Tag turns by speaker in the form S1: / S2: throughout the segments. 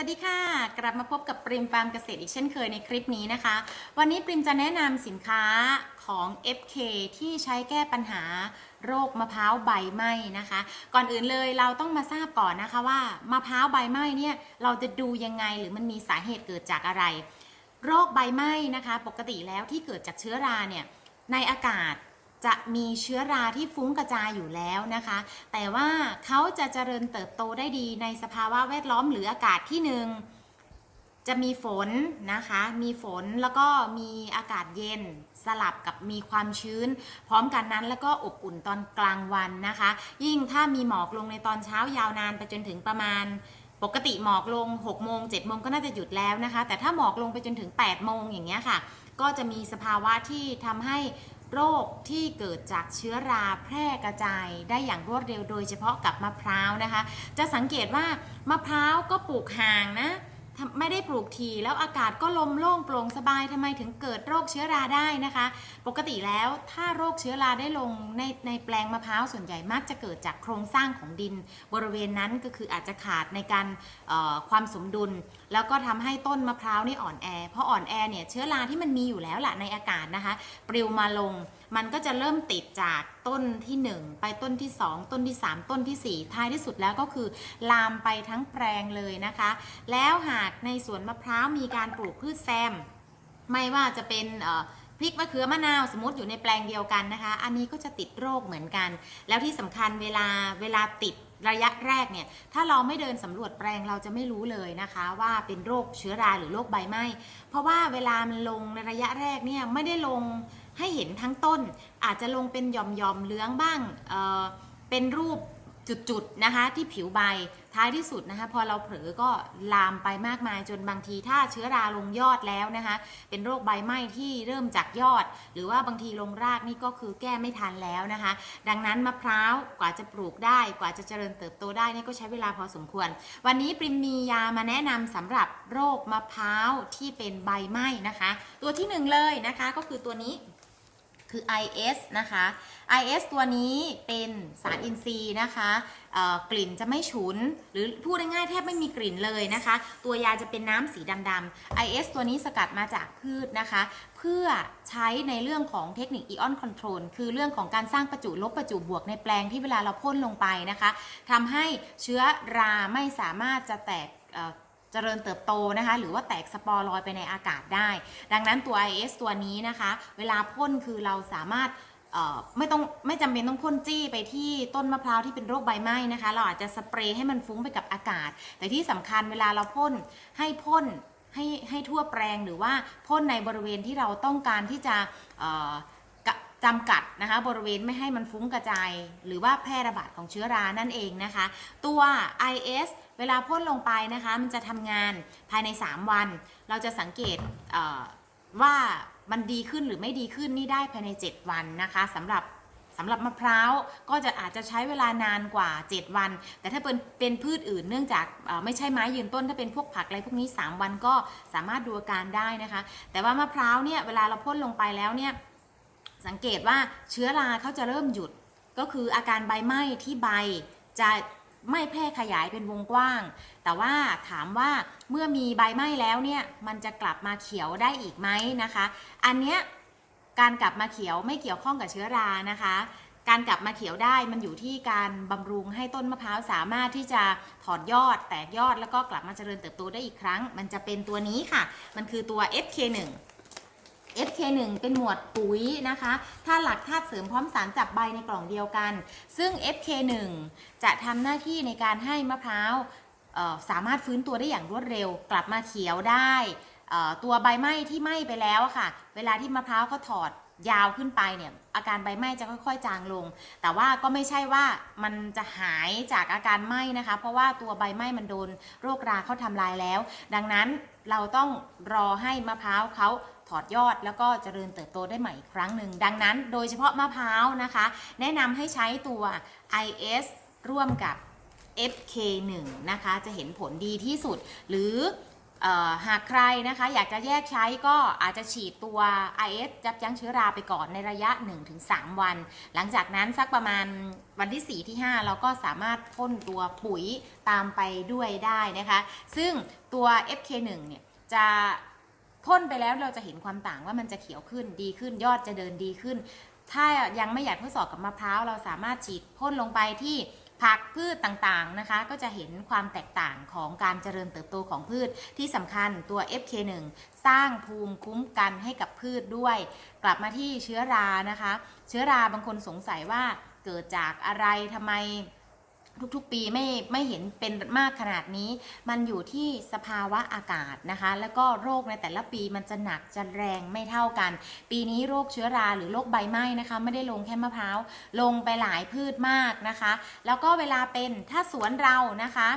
S1: สวัสดีค่ะ กลับมาพบกับปริมฟาร์มเกษตรอีกเช่นเคยในคลิปนี้นะคะ วันนี้ปริมจะแนะนำสินค้าของ FK ที่ใช้แก้ปัญหาโรคมะพร้าวใบไหม้นะคะ ก่อนอื่นเลยเราต้องมาทราบก่อนนะคะว่ามะพร้าวใบไหม้เนี่ยเราจะดูยังไงหรือมันมีสาเหตุเกิดจากอะไร โรคใบไหม้นะคะ ปกติแล้วที่เกิดจากเชื้อราเนี่ยในอากาศ จะมีเชื้อราที่ฟุ้งกระจายอยู่แล้วนะคะ แต่ว่าเขาจะเจริญเติบโตได้ดีในสภาวะแวดล้อมหรืออากาศที่หนึ่งจะมีฝนนะคะ มีฝนแล้วก็มีอากาศเย็นสลับกับมีความชื้น พร้อมกันนั้นแล้วก็อบอุ่นตอนกลางวันนะคะ ยิ่งถ้ามีหมอกลงในตอนเช้ายาวนานไปจนถึงประมาณ ปกติหมอกลง6โมง7โมงก็น่าจะหยุดแล้วนะคะ แต่ถ้าหมอกลงไปจนถึง8โมงอย่างเงี้ยค่ะ ก็จะมีสภาวะที่ทำให้ โรคที่เกิดจากเชื้อราแพร่กระจายได้อย่างรวดเร็วโดยเฉพาะกับมะพร้าวนะคะ จะสังเกตว่ามะพร้าวก็ปลูกห่างนะ ไม่ได้ปลูกทีแล้วอากาศก็ลมโล่งโปร่งสบายทำไมถึงเกิดโรคเชื้อราได้นะคะ ปกติแล้วถ้าโรคเชื้อราได้ลงในในแปลงมะพร้าวส่วนใหญ่มักจะเกิดจากโครงสร้างของดิน บริเวณนั้นก็คืออาจจะขาดในการความสมดุล แล้วก็ทำให้ต้นมะพร้าวนี่อ่อนแอเพราะอ่อนแอเนี่ยเชื้อราที่มันมีอยู่แล้วแหละในอากาศนะคะปลิวมาลง มันก็จะเริ่มติดจากต้นที่ 1 ไปต้นที่ 2 ต้นที่ 3 ต้นทีสี่ 4 ท้ายที่สุดแล้วก็คือลามไปทั้งแปลงเลยนะคะ แล้วหากในสวนมะพร้าวมีการปลูกพืชแซม ไม่ว่าจะเป็นพริกมะเขือมะนาวสมมติอยู่ในแปลงเดียวกันนะคะ อันนี้ก็จะติดโรคเหมือนกัน แล้วที่สำคัญเวลาเวลาติดระยะแรกเนี่ย ถ้าเราไม่เดินสำรวจแปลงเราจะไม่รู้เลยนะคะ ว่าเป็นโรคเชื้อราหรือโรคใบไหม้เพราะว่าเวลามันลงในระยะแรกเนี่ยไม่ได้ลง ให้เห็นทั้งต้น อาจจะลงเป็นหย่อมๆเหลืองบ้างเเป็นรูปจุดๆนะคะที่ผิวใบท้ายที่สุดนะคะพอเราเผลอก็ลามไปมากมายจนบางทีถ้าเชื้อราลงยอดแล้วนะคะเป็นโรคใบไหม้ที่เริ่มจากยอด หรือว่าบางทีลงรากนี่ก็คือแก้ไม่ทันแล้วนะคะ ดังนั้นมะพร้าวกว่าจะปลูกได้กว่าจะเจริญเติบโตได้นี่ก็ใช้เวลาพอสมควร วันนี้ปริมมียามาแนะนำสำหรับโรคมะพร้าวที่เป็นใบไหม้นะคะ ตัวที่หนึ่งเลยนะคะก็คือตัวนี้ คือ IS นะคะ IS ตัวนี้เป็นสารอินทรีย์นะคะกลิ่นจะไม่ฉุน หรือพูดง่ายๆแทบไม่มีกลิ่นเลยนะคะ ตัวยาจะเป็นน้ำสีดำๆ IS ตัวนี้สกัดมาจากพืชนะคะ เพื่อใช้ในเรื่องของเทคนิค Ion Control คือเรื่องของการสร้างประจุลบประจุบวกในแปลงที่เวลาเราพ่นลงไปนะคะทำให้เชื้อราไม่สามารถจะแตก จริญเติบโตนะคะ หรือว่าแตกสปอร์ลอยไปในอากาศได้ ดังนั้นตัว IS ตัวนี้นะคะ เวลาพ่นคือเราสามารถไม่ต้องไม่จำเป็นต้องพ่นจี้ไปที่ต้นมะพร้าวที่เป็นโรคใบไหม้นะคะ เราอาจจะสเปรย์ให้มันฟุ้งไปกับอากาศ แต่ที่สำคัญเวลาเราพ่นให้พ่นให้ให้ทั่วแปลงหรือว่าพ่นในบริเวณที่เราต้องการที่จะ จำกัดนะคะบริเวณไม่ให้มันฟุ้งกระจาย หรือว่าแพร่ระบาดของเชื้อรานั่นเองนะคะ ตัว IS เวลาพ่นลงไปนะคะ มันจะทำงานภายใน 3 วัน เราจะสังเกตเว่ามันดีขึ้นหรือไม่ดีขึ้นนี่ได้ภายใน 7 วันนะคะสำหรับสำหรับมะพร้าวก็จะอาจจะใช้เวลานานกว่า 7 วัน แต่ถ้าเป็นเป็นพืชอื่นเนื่องจากไม่ใช่ไม้ยืนต้น ถ้าเป็นพวกผักอะไรพวกนี้ 3 วันก็สามารถดูอาการได้นะคะ แต่ว่ามะพร้าวเนี่ยเวลาเราพ่นลงไปแล้วเนี่ย สังเกตว่าเชื้อราเขาจะเริ่มหยุด ก็คืออาการใบไหม้ที่ใบจะไม่แพร่ขยายเป็นวงกว้าง แต่ว่าถามว่าเมื่อมีใบไหม้แล้วเนี่ยมันจะกลับมาเขียวได้อีกไหมนะคะ อันเนี้ยการกลับมาเขียวไม่เกี่ยวข้องกับเชื้อรานะคะ การกลับมาเขียวได้มันอยู่ที่การบำรุงให้ต้นมะพร้าวสามารถที่จะถอดยอดแตกยอดแล้วก็กลับมาเจริญเติบโตได้อีกครั้ง มันจะเป็นตัวนี้ค่ะ มันคือตัว FK1 FK1 เป็นหมวดปุ๋ยนะคะธาตุหลักธาตุเสริมพร้อมสารจับใบในกล่องเดียวกัน ซึ่ง FK1 จะทำหน้าที่ในการให้มะพร้าวสามารถฟื้นตัวได้อย่างรวดเร็ว กลับมาเขียวได้ตัวใบไหม้ที่ไหม้ไปแล้วค่ะ เวลาที่มะพร้าวเขาถอดยาวขึ้นไปเนี่ยอาการใบไหม้จะค่อยๆ จางลง แต่ว่าก็ไม่ใช่ว่ามันจะหายจากอาการไหม้นะคะ เพราะว่าตัวใบไหม้มันโดนโรคราเข้าทำลายแล้ว ดังนั้นเราต้องรอให้มะพร้าวเขา ถอดยอดแล้วก็เจริญเติบโตได้ใหม่อีกครั้งหนึ่ง ดังนั้นโดยเฉพาะมะพร้าวนะคะ แนะนำให้ใช้ตัว IS ร่วมกับ FK1 นะคะจะเห็นผลดีที่สุด หรือหากใครนะคะอยากจะแยกใช้ก็อาจจะฉีดตัว IS ยับยั้งเชื้อราไปก่อนในระยะ 1-3 วัน หลังจากนั้นสักประมาณวันที่ 4 ที่ 5 เราก็สามารถพ่นตัวปุ๋ยตามไปด้วยได้นะคะ ซึ่งตัว FK1 เนี่ยจะ พ่นไปแล้วเราจะเห็นความต่างว่ามันจะเขียวขึ้นดีขึ้นยอดจะเดินดีขึ้น ถ้ายังไม่อยากทดสอบกับมะพร้าวเราสามารถฉีดพ่นลงไปที่ผักพืชต่างๆนะคะ ก็จะเห็นความแตกต่างของการเจริญเติบโตของพืชที่สำคัญตัว FK1 สร้างภูมิคุ้มกันให้กับพืชด้วย กลับมาที่เชื้อรานะคะ เชื้อราบางคนสงสัยว่าเกิดจากอะไรทำไม ทุกๆ ปีไม่ไม่เห็นเป็นมากขนาดนี้ มันอยู่ที่สภาวะอากาศนะคะ แล้วก็โรคในแต่ละปีมันจะหนักจะแรงไม่เท่ากัน ปีนี้โรคเชื้อราหรือโรคใบไหม้นะคะ ไม่ได้ลงแค่มะพร้าว ลงไปหลายพืชมากนะคะ แล้วก็เวลาเป็นถ้าสวนเรานะคะ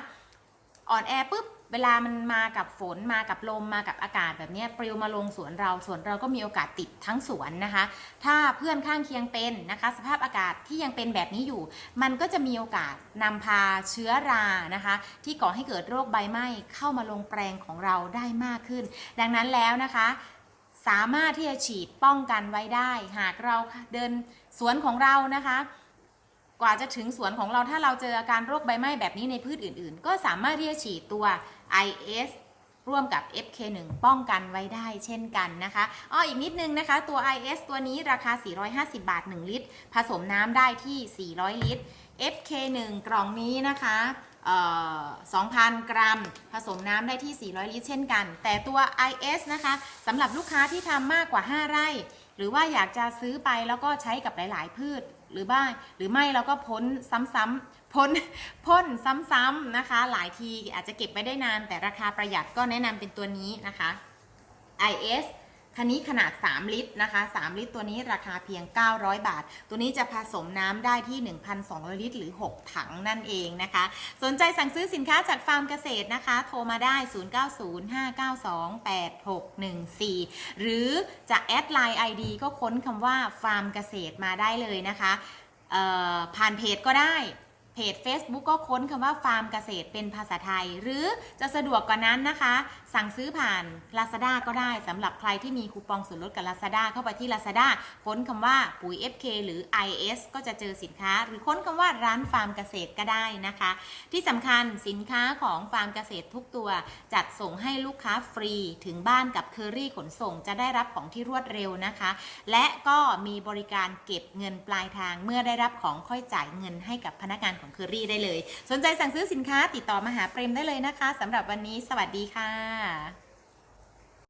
S1: อ่อนแอปุ๊บ เวลามันมากับฝนมากับลมมากับอากาศแบบนี้ปลิวมาลงสวนเราสวนเราก็มีโอกาสติดทั้งสวนนะคะ ถ้าเพื่อนข้างเคียงเป็นนะคะ สภาพอากาศที่ยังเป็นแบบนี้อยู่ มันก็จะมีโอกาสนำพาเชื้อรานะคะ ที่ก่อให้เกิดโรคใบไหม้เข้ามาลงแปลงของเราได้มากขึ้น ดังนั้นแล้วนะคะสามารถที่จะฉีดป้องกันไว้ได้ หากเราเดินสวนของเรานะคะ กว่าจะถึงสวนของเราถ้าเราเจออาการโรคใบไหม้แบบนี้ในพืชอื่น ๆ ก็สามารถที่จะฉีดตัว IS ร่วมกับ FK1 ป้องกันไว้ได้เช่นกันนะคะอ้ออีกนิดนึงนะคะ ตัว IS ตัวนี้ราคา 450 บาท 1 ลิตร ผสมน้ำได้ที่ 400 ลิตร FK1 กล่องนี้นะคะเอ่อ2,000 กรัม ผสมน้ำได้ที่ 400 ลิตรเช่นกัน แต่ตัว IS นะคะสำหรับลูกค้าที่ทำมากกว่า 5 ไร่ หรือว่าอยากจะซื้อไปแล้วก็ใช้กับหลาย ๆ พืช หรือบ้างหรือไม่เราก็พ้นซ้ำๆ พ้นพ่นซ้ำๆนะคะ หลายทีอาจจะเก็บไว้ได้นาน แต่ราคาประหยัดก็แนะนำเป็นตัวนี้นะคะ IS คันนี้ขนาด 3 ลิตรนะคะ 3 ลิตรตัวนี้ราคาเพียง 900 บาท ตัวนี้จะผสมน้ำได้ที่ 1,200 ลิตร หรือ 6 ถังนั่นเองนะคะ สนใจสั่งซื้อสินค้าจากฟาร์มเกษตรนะคะ โทรมาได้ 0905928614 หรือจะแอดไลน์ ID ก็ค้นคำว่าฟาร์มเกษตรมาได้เลยนะคะผ่านเพจก็ได้ จ Facebook ก็ค้นคำว่าฟาร์มเกษตรเป็นภาษาไทย หรือจะสะดวกกว่านั้นนะคะ สั่งซื้อผ่าน Lazada ก็ได้สำหรับใครที่มีคูปองส่วนลดกับ Lazada เข้าไปที่ Lazada ค้นคำว่าปุ๋ย FK หรือ IS ก็จะเจอสินค้า หรือค้นคำว่าร้านฟาร์มเกษตรก็ได้นะคะ ที่สำคัญสินค้าของฟาร์มเกษตรทุกตัว จัดส่งให้ลูกค้าฟรีถึงบ้านกับเคอรี่ขนส่งจะได้รับของที่รวดเร็วนะคะ และก็มีบริการเก็บเงินปลายทาง เมื่อได้รับของค่อยจ่ายเงินให้กับพนักงานของเคอรี่ได้เลย สนใจสั่งซื้อสินค้าติดต่อมาหาเปรมได้เลยนะคะสำหรับวันนี้ สวัสดีค่ะ yeah.